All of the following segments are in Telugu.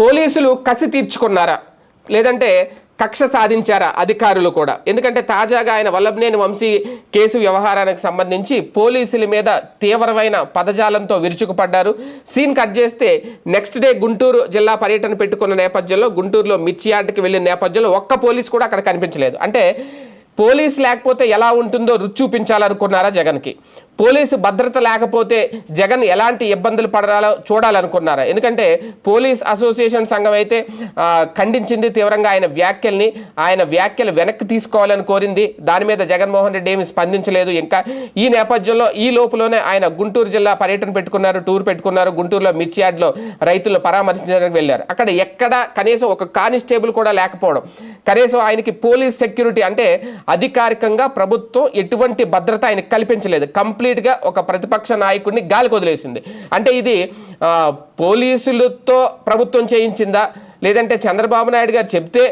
పోలీసులు కసి తీర్చుకున్నారా? లేదంటే కక్ష సాధించారా అధికారులు కూడా? ఎందుకంటే తాజాగా ఆయన వల్లభనేని వంశీ కేసు వ్యవహారానికి సంబంధించి పోలీసుల మీద తీవ్రమైన పదజాలంతో విరుచుకుపడ్డారు. సీన్ కట్ చేస్తే నెక్స్ట్ డే గుంటూరు జిల్లా పర్యటన పెట్టుకున్న నేపథ్యంలో గుంటూరులో మిర్చి యార్డ్కి వెళ్ళిన నేపథ్యంలో ఒక్క పోలీస్ కూడా అక్కడ కనిపించలేదు. అంటే పోలీస్ లేకపోతే ఎలా ఉంటుందో రుచి చూపించాలనుకున్నారా జగన్కి? పోలీసు భద్రత లేకపోతే జగన్ ఎలాంటి ఇబ్బందులు పడాలో చూడాలనుకున్నారా? ఎందుకంటే పోలీస్ అసోసియేషన్ సంఘం అయితే ఖండించింది తీవ్రంగా ఆయన వ్యాఖ్యల్ని ఆయన వ్యాఖ్యలు వెనక్కి తీసుకోవాలని కోరింది. దాని మీద జగన్మోహన్ రెడ్డి ఏమి స్పందించలేదు. ఇంకా ఈ నేపథ్యంలో ఈ లోపులోనే ఆయన గుంటూరు జిల్లా పర్యటన పెట్టుకున్నారు టూర్ పెట్టుకున్నారు. గుంటూరులో మిర్చి యార్డ్లో రైతులను పరామర్శించడానికి వెళ్ళారు. అక్కడ ఎక్కడ కనీసం ఒక కానిస్టేబుల్ కూడా లేకపోవడం. కనీసం ఆయనకి పోలీస్ సెక్యూరిటీ అంటే అధికారికంగా ప్రభుత్వం ఎటువంటి భద్రత ఆయనకు కల్పించలేదు. కంప్లీట్ కంప్లీట్గా ఒక ప్రతిపక్ష నాయకుడిని గాలికి వదిలేసింది. అంటే ఇది పోలీసులతో ప్రభుత్వం చేయించిందా? లేదంటే చంద్రబాబు నాయుడు గారు చెప్తే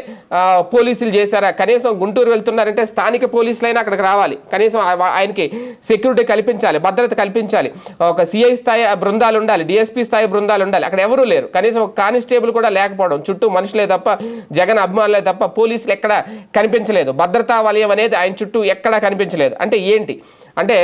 పోలీసులు చేశారా? కనీసం గుంటూరు వెళ్తున్నారంటే స్థానిక పోలీసులైనా అక్కడికి రావాలి. కనీసం ఆయనకి సెక్యూరిటీ కల్పించాలి భద్రత కల్పించాలి. ఒక సిఐ స్థాయి బృందాలు ఉండాలి డిఎస్పీ స్థాయి బృందాలు ఉండాలి. అక్కడ ఎవరూ లేరు. కనీసం ఒక కానిస్టేబుల్ కూడా లేకపోవడం చుట్టూ మనుషులే తప్ప జగన్ అభిమానులే తప్ప పోలీసులు ఎక్కడ కనిపించలేదు. భద్రతా వలయం అనేది ఆయన చుట్టూ ఎక్కడా కనిపించలేదు. అంటే ఏంటి? అంటే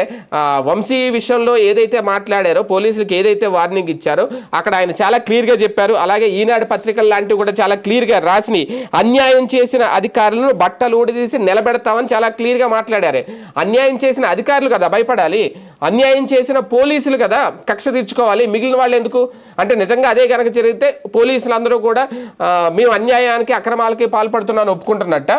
వంశీ విషయంలో ఏదైతే మాట్లాడారో పోలీసులకు ఏదైతే వార్నింగ్ ఇచ్చారో అక్కడ ఆయన చాలా క్లియర్గా చెప్పారు. అలాగే ఈనాడు పత్రికలు లాంటివి కూడా చాలా క్లియర్గా రాసిని. అన్యాయం చేసిన అధికారులను బట్టలు ఊడిదీసి నిలబెడతామని చాలా క్లియర్గా మాట్లాడారు. అన్యాయం చేసిన అధికారులు కదా భయపడాలి. అన్యాయం చేసిన పోలీసులు కదా కక్ష తీర్చుకోవాలి. మిగిలిన వాళ్ళు ఎందుకు? అంటే నిజంగా అదే కనుక జరిగితే పోలీసులందరూ కూడా మేము అన్యాయానికి అక్రమాలకి పాల్పడుతున్నాను ఒప్పుకుంటున్నట్ట.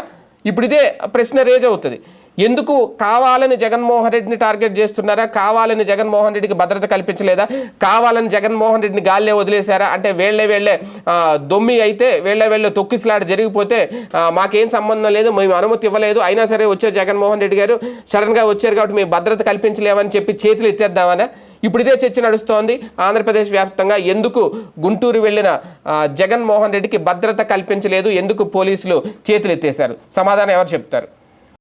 ఇప్పుడు ఇదే ప్రశ్న రేజ్ అవుతుంది. ఎందుకు కావాలని జగన్మోహన్ రెడ్డిని టార్గెట్ చేస్తున్నారా? కావాలని జగన్మోహన్ రెడ్డికి భద్రత కల్పించలేదా? కావాలని జగన్మోహన్ రెడ్డిని గాల్లే వదిలేశారా? అంటే వేళ్ళే వేళ్ళే దొమ్మి అయితే వేళ్ళే వేళ్ళే తొక్కిసలాట జరిగిపోతే మాకేం సంబంధం లేదు మేము అనుమతి ఇవ్వలేదు. అయినా సరే వచ్చే జగన్మోహన్ రెడ్డి గారు సడన్గా వచ్చారు కాబట్టి మేము భద్రత కల్పించలేమని చెప్పి చేతులు ఎత్తేద్దామనే? ఇప్పుడు ఇదే చర్చ నడుస్తోంది. ఆంధ్రప్రదేశ్ వ్యాప్తంగా ఎందుకు గుంటూరు వెళ్ళిన జగన్మోహన్ రెడ్డికి భద్రత కల్పించలేదు? ఎందుకు పోలీసులు చేతులెత్తేశారు? సమాధానం ఎవరు చెప్తారు?